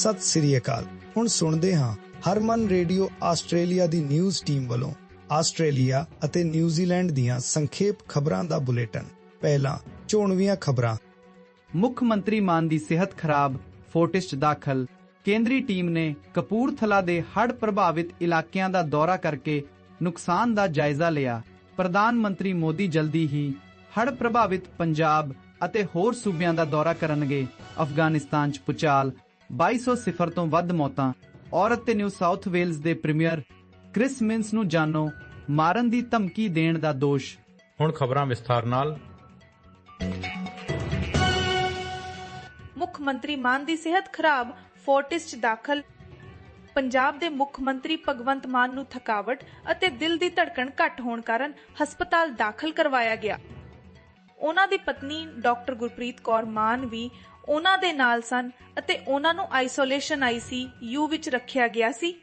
ਸਤਿ ਸ੍ਰੀ ਅਕਾਲ। ਹੁਣ ਸੁਣਦੇ ਹਾਂ ਹਰਮਨ ਰੇਡੀਓ ਆਸਟ੍ਰੇਲੀਆ ਦੀ ਨਿਊਜ਼ ਟੀਮ ਵੱਲੋਂ ਆਸਟ੍ਰੇਲੀਆ ਅਤੇ ਨਿਊਜ਼ੀਲੈਂਡ ਦੀਆਂ ਸੰਖੇਪ ਖਬਰਾਂ ਦਾ ਬੁਲੇਟਿਨ। ਪਹਿਲਾਂ ਚੋਣਵੀਆਂ ਖਬਰਾਂ। ਮੁੱਖ ਮੰਤਰੀ ਮਾਨ ਦੀ ਸਿਹਤ ਖਰਾਬ ਫੋਰਟਿਸ ਦਾਖਲ। ਕੇਂਦਰੀ ਟੀਮ ਨੇ ਕਪੂਰਥਲਾ ਦੇ ਹੜ੍ਹ ਪ੍ਰਭਾਵਿਤ ਇਲਾਕਿਆਂ ਦਾ ਦੌਰਾ ਕਰਕੇ ਨੁਕਸਾਨ ਦਾ ਜਾਇਜ਼ਾ ਲਿਆ। ਪ੍ਰਧਾਨ ਮੰਤਰੀ ਮੋਦੀ ਜਲਦੀ ਹੀ ਹੜ੍ਹ ਪ੍ਰਭਾਵਿਤ ਪੰਜਾਬ ਅਤੇ ਹੋਰ ਸੂਬਿਆਂ ਦਾ ਦੌਰਾ ਕਰਨਗੇ। ਅਫਗਾਨਿਸਤਾਨ 'ਚ ਪੁਚਾਲ 2200 ਸਿਫਰ ਤੋਂ ਵੱਧ ਮੌਤਾਂ। ਔਰਤ ਤੇ ਨਿਊ ਸਾਊਥ ਵੇਲਜ਼ ਦੇ ਪ੍ਰੀਮੀਅਰ ਕ੍ਰਿਸ ਮਿੰਸ ਨੂੰ ਜਾਨੋ ਮਾਰਨ ਦੀ ਧਮਕੀ ਦੇਣ ਦਾ ਦੋਸ਼। ਹੁਣ ਖਬਰਾਂ ਵਿਸਥਾਰ ਨਾਲ। ਮੁੱਖ ਮੰਤਰੀ ਮਾਨ ਦੀ ਸਿਹਤ ਖਰਾਬ ਫੋਰਟਿਸ 'ਚ ਦਾਖਲ। ਪੰਜਾਬ ਦੇ ਮੁੱਖ ਮੰਤਰੀ ਭਗਵੰਤ ਮਾਨ ਨੂੰ ਥਕਾਵਟ ਅਤੇ ਦਿਲ ਦੀ ਧੜਕਣ ਘੱਟ ਹੋਣ ਕਾਰਨ ਹਸਪਤਾਲ ਦਾਖਲ ਕਰਵਾਇਆ ਗਿਆ। ਉਹਨਾਂ ਦੀ ਪਤਨੀ ਡਾਕਟਰ ਗੁਰਪ੍ਰੀਤ ਕੌਰ ਮਾਨ ਵੀ ਉਹਨਾਂ ਦੇ ਨਾਲ ਸਨ ਅਤੇ ਉਹਨਾਂ ਨੂੰ ਆਈਸੋਲੇਸ਼ਨ ਆਈਸੀਯੂ ਵਿੱਚ ਰੱਖਿਆ ਗਿਆ ਸੀ।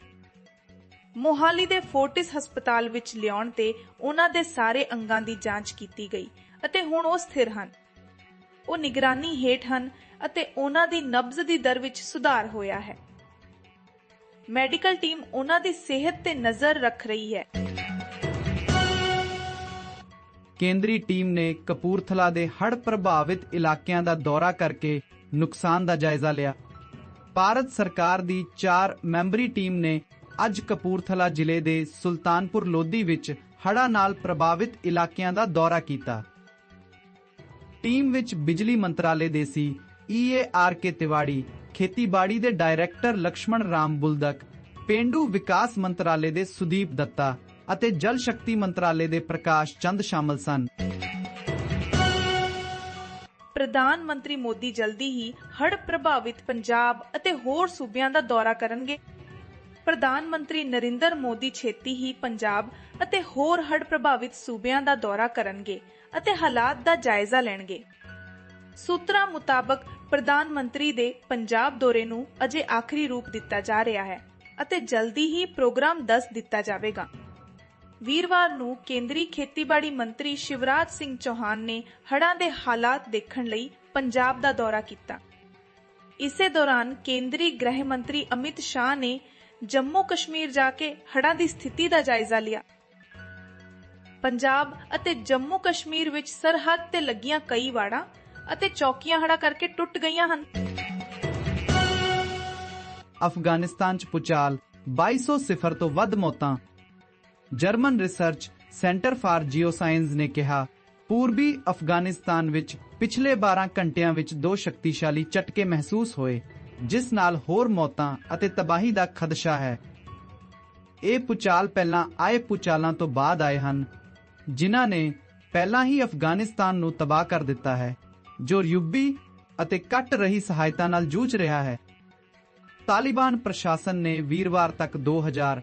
ਮੋਹਾਲੀ ਦੇ ਫੋਰਟਿਸ ਹਸਪਤਾਲ ਵਿੱਚ ਲਿਆਉਣ ਤੇ ਉਹਨਾਂ ਦੇ ਸਾਰੇ ਅੰਗਾਂ ਦੀ ਜਾਂਚ ਕੀਤੀ ਗਈ ਅਤੇ ਹੁਣ ਉਹ ਸਥਿਰ ਹਨ। ਉਹ ਨਿਗਰਾਨੀ ਹੇਠ ਹਨ ਅਤੇ ਉਹਨਾਂ ਦੀ ਨਬਜ਼ ਦੀ ਦਰ ਵਿੱਚ ਸੁਧਾਰ ਹੋਇਆ ਹੈ। ਮੈਡੀਕਲ ਟੀਮ ਉਹਨਾਂ ਦੀ ਸਿਹਤ ਤੇ ਨਜ਼ਰ ਰੱਖ ਰਹੀ ਹੈ। ਕੇਂਦਰੀ ਟੀਮ ਨੇ ਕਪੂਰਥਲਾ ਦੇ ਹੜ੍ਹ ਪ੍ਰਭਾਵਿਤ ਇਲਾਕਿਆਂ ਦਾ ਦੌਰਾ ਕਰਕੇ ਨੁਕਸਾਨ ਦਾ ਜਾਇਜ਼ਾ ਲਿਆ। ਭਾਰਤ ਸਰਕਾਰ ਦੀ 4 ਮੈਂਬਰੀ ਟੀਮ ਨੇ ਅੱਜ ਕਪੂਰਥਲਾ ਜ਼ਿਲ੍ਹੇ ਦੇ ਸੁਲਤਾਨਪੁਰ ਲੋਧੀ ਵਿੱਚ ਹੜ੍ਹਾਂ ਨਾਲ ਪ੍ਰਭਾਵਿਤ ਇਲਾਕਿਆਂ ਦਾ ਦੌਰਾ ਕੀਤਾ। ਟੀਮ ਵਿੱਚ ਬਿਜਲੀ ਮੰਤਰਾਲੇ ਦੇ ਸੀ ਈਏਆਰ ਕੇ ਤਿਵਾੜੀ, ਖੇਤੀਬਾੜੀ ਦੇ ਡਾਇਰੈਕਟਰ ਲਕਸ਼ਮਣ ਰਾਮ ਬੁਲਦਕ, ਪੇਂਡੂ ਵਿਕਾਸ ਮੰਤਰਾਲੇ ਦੇ ਸੁਦੀਪ ਦੱਤਾ ਅਤੇ ਜਲ ਸ਼ਕਤੀ ਮੰਤਰਾਲੇ ਦੇ ਪ੍ਰਕਾਸ਼ ਚੰਦ ਸ਼ਾਮਲ ਸਨ। ਪ੍ਰਧਾਨ ਮੰਤਰੀ ਮੋਦੀ ਜਲਦੀ ਹੀ ਹੜ੍ਹ ਪ੍ਰਭਾਵਿਤ ਪੰਜਾਬ ਅਤੇ ਹੋਰ ਸੂਬਿਆਂ ਦਾ ਦੌਰਾ ਕਰਨਗੇ। ਪ੍ਰਧਾਨ ਮੰਤਰੀ ਨਰਿੰਦਰ ਮੋਦੀ ਛੇਤੀ ਹੀ ਪੰਜਾਬ ਅਤੇ ਹੋਰ ਹੜ੍ਹ ਪ੍ਰਭਾਵਿਤ ਸੂਬਿਆਂ ਦਾ ਦੌਰਾ ਕਰਨਗੇ ਅਤੇ ਹਾਲਾਤ ਦਾ ਜਾਇਜ਼ਾ ਲੈਣਗੇ। ਸੂਤਰਾਂ ਮੁਤਾਬਕ ਪ੍ਰਧਾਨ ਮੰਤਰੀ ਦੇ ਪੰਜਾਬ ਦੌਰੇ ਨੂੰ ਅਜੇ ਆਖਰੀ ਰੂਪ ਦਿੱਤਾ ਜਾ ਰਿਹਾ ਹੈ ਅਤੇ ਜਲਦੀ ਹੀ ਪ੍ਰੋਗਰਾਮ ਦੱਸ ਦਿੱਤਾ ਜਾਵੇਗਾ। ਵੀਰਵਾਰ ਨੂੰ ਕੇਂਦਰੀ ਖੇਤੀਬਾੜੀ ਮੰਤਰੀ ਸ਼ਿਵਰਾਜ ਸਿੰਘ ਚੌਹਾਨ ਨੇ ਹੜ੍ਹਾਂ ਦੇ ਹਾਲਾਤ ਦੇਖਣ ਲਈ ਪੰਜਾਬ ਦਾ ਦੌਰਾ ਕੀਤਾ। ਇਸੇ ਦੌਰਾਨ ਕੇਂਦਰੀ ਗ੍ਰਹਿ ਮੰਤਰੀ ਅਮਿਤ ਸ਼ਾਹ ਨੇ ਜੰਮੂ ਕਸ਼ਮੀਰ ਜਾ ਕੇ ਹੜ੍ਹਾਂ ਦੀ ਸਥਿਤੀ ਦਾ ਜਾਇਜ਼ਾ ਲਿਆ। ਪੰਜਾਬ ਅਤੇ ਜੰਮੂ ਕਸ਼ਮੀਰ ਵਿੱਚ ਸਰਹੱਦ ਤੇ ਲੱਗੀਆਂ ਕਈ ਵਾੜਾਂ ਅਤੇ ਚੌਕੀਆਂ ਹੜਾ ਕਰਕੇ ਟੁੱਟ ਗਈਆਂ ਹਨ। ਅਫਗਾਨਿਸਤਾਨ 'ਚ ਪੁਚਾਲ 2200 ਸਿਫਰ ਤੋਂ ਵੱਧ ਮੌਤਾਂ German research centre for geoscience ਨੇ ਕਿਹਾ, ਪੂਰਬੀ ਅਫਗਾਨਿਸਤਾਨ ਵਿੱਚ ਪਿਛਲੇ 12 ਘੰਟਿਆਂ ਵਿੱਚ ਦੋ ਸ਼ਕਤੀਸ਼ਾਲੀ ਝਟਕੇ ਮਹਿਸੂਸ ਹੋਏ, ਜਿਸ ਨਾਲ ਹੋਰ ਮੌਤਾਂ ਅਤੇ ਤਬਾਹੀ ਦਾ ਖਦਸ਼ਾ ਹੈ। ਇਹ ਪੁਚਾਲ ਪਹਿਲਾਂ ਆਏ ਪੁਚਾਲਾਂ ਤੋਂ ਬਾਅਦ ਆਏ ਹਨ, ਜਿਨ੍ਹਾਂ ਨੇ ਪਹਿਲਾਂ ਹੀ ਅਫਗਾਨਿਸਤਾਨ ਨੂੰ ਤਬਾਹ ਕਰ ਦਿੱਤਾ ਹੈ, ਜੋ ਯੁੱਬੀ ਅਤੇ ਕੱਟ ਰਹੀ ਸਹਾਇਤਾ ਨਾਲ ਜੂਝ ਰਿਹਾ ਹੈ। ਤਾਲਿਬਾਨ ਪ੍ਰਸ਼ਾਸਨ ਨੇ ਵੀਰਵਾਰ ਤੱਕ 2000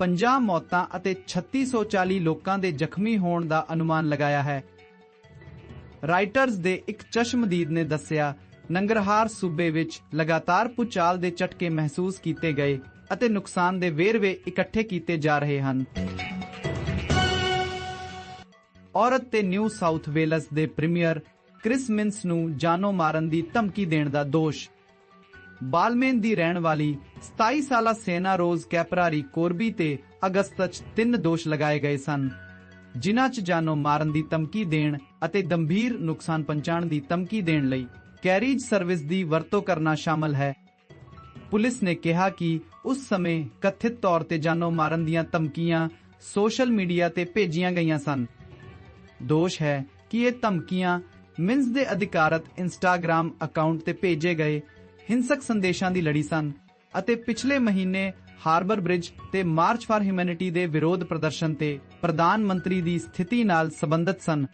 50 ਮੌਤਾਂ ਅਤੇ 3640 ਲੋਕਾਂ ਦੇ ਜ਼ਖਮੀ ਹੋਣ ਦਾ ਅਨੁਮਾਨ ਲਗਾਇਆ ਹੈ। ਰਾਈਟਰਜ਼ ਦੇ ਇੱਕ ਚਸ਼ਮਦੀਦ ਨੇ ਦੱਸਿਆ, ਨੰਗਰਹਾਰ ਸੂਬੇ ਵਿੱਚ ਲਗਾਤਾਰ ਪੁਚਾਲ ਦੇ ਝਟਕੇ ਮਹਿਸੂਸ ਕੀਤੇ ਗਏ ਅਤੇ ਨੁਕਸਾਨ ਦੇ ਵੇਰਵੇ ਇਕੱਠੇ ਕੀਤੇ ਜਾ ਰਹੇ ਹਨ। ਔਰਤ ਤੇ ਨਿਊ ਸਾਊਥ ਵੇਲਸ ਦੇ ਪ੍ਰੀਮੀਅਰ ਕ੍ਰਿਸ ਮਿੰਸ ਨੂੰ ਜਾਨੋਂ ਮਾਰਨ ਦੀ ਧਮਕੀ ਦੇਣ ਦਾ ਦੋਸ਼। ਬਾਲਮੇਨ ਦੀ ਰਹਿਣ ਵਾਲੀ 27 ਸਾਲਾ ਸੇਨਾ ਰੋਜ਼ ਕੈਪਰਾਰੀ ਕੋਰਬੀ ਤੇ ਅਗਸਤ 'ਚ ਤਿੰਨ ਦੋਸ਼ ਲਗਾਏ ਗਏ ਸਨ, ਜਿਨ੍ਹਾਂ 'ਚ ਜਾਨੋਂ ਮਾਰਨ ਦੀ ਧਮਕੀ ਦੇਣ ਅਤੇ ਗੰਭੀਰ ਨੁਕਸਾਨ ਪਹੁੰਚਾਉਣ ਦੀ ਧਮਕੀ ਦੇਣ ਲਈ ਕੈਰੀਜ ਸਰਵਿਸ ਦੀ ਵਰਤੋਂ ਕਰਨਾ ਸ਼ਾਮਲ ਹੈ। ਪੁਲਿਸ ਨੇ ਕਿਹਾ ਕਿ ਉਸ ਸਮੇਂ ਕਥਿਤ ਤੌਰ ਤੇ ਜਾਨੋਂ ਮਾਰਨ ਦੀਆਂ ਧਮਕੀਆਂ ਸੋਸ਼ਲ ਮੀਡੀਆ ਤੇ ਭੇਜੀਆਂ ਗਈਆਂ ਸਨ। ਦੋਸ਼ ਹੈ ਕਿ ਇਹ ਧਮਕੀਆਂ ਮਿੰਸ ਦੇ ਅਧਿਕਾਰਤ ਇੰਸਟਾਗ੍ਰam ਅਕਾਊਂਟ ਤੇ ਭੇਜੇ ਗਏ ਹਿੰਸਕ ਸੰਦੇਸ਼ਾਂ ਦੀ ਲੜੀ ਸਨ ਅਤੇ ਪਿਛਲੇ ਮਹੀਨੇ ਹਾਰਬਰ ਬ੍ਰਿਜ ਤੇ ਮਾਰਚ ਫਾਰ ਹਿਊਮੈਨਿਟੀ ਦੇ ਵਿਰੋਧ ਪ੍ਰਦਰਸ਼ਨ ਤੇ ਪ੍ਰਧਾਨ ਮੰਤਰੀ ਦੀ ਸਥਿਤੀ ਨਾਲ ਸੰਬੰਧਿਤ ਸਨ।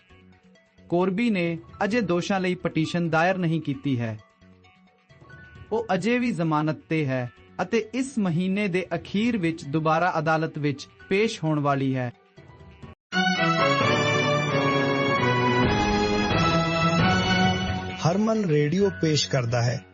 ਕੋਰਬੀ ਨੇ ਅਜੇ ਦੋਸ਼ਾਂ ਲਈ ਪਟੀਸ਼ਨ ਦਾਇਰ ਨਹੀਂ ਕੀਤੀ ਹੈ। ਉਹ ਅਜੇ ਵੀ ਜ਼ਮਾਨਤ ਤੇ ਹੈ ਅਤੇ ਇਸ ਮਹੀਨੇ ਦੇ ਅਖੀਰ ਵਿੱਚ ਦੁਬਾਰਾ ਅਦਾਲਤ ਵਿੱਚ ਪੇਸ਼ ਹੋਣ ਵਾਲੀ ਹੈ। ਹਰਮਨ ਰੇਡੀਓ ਪੇਸ਼ ਕਰਦਾ ਹੈ।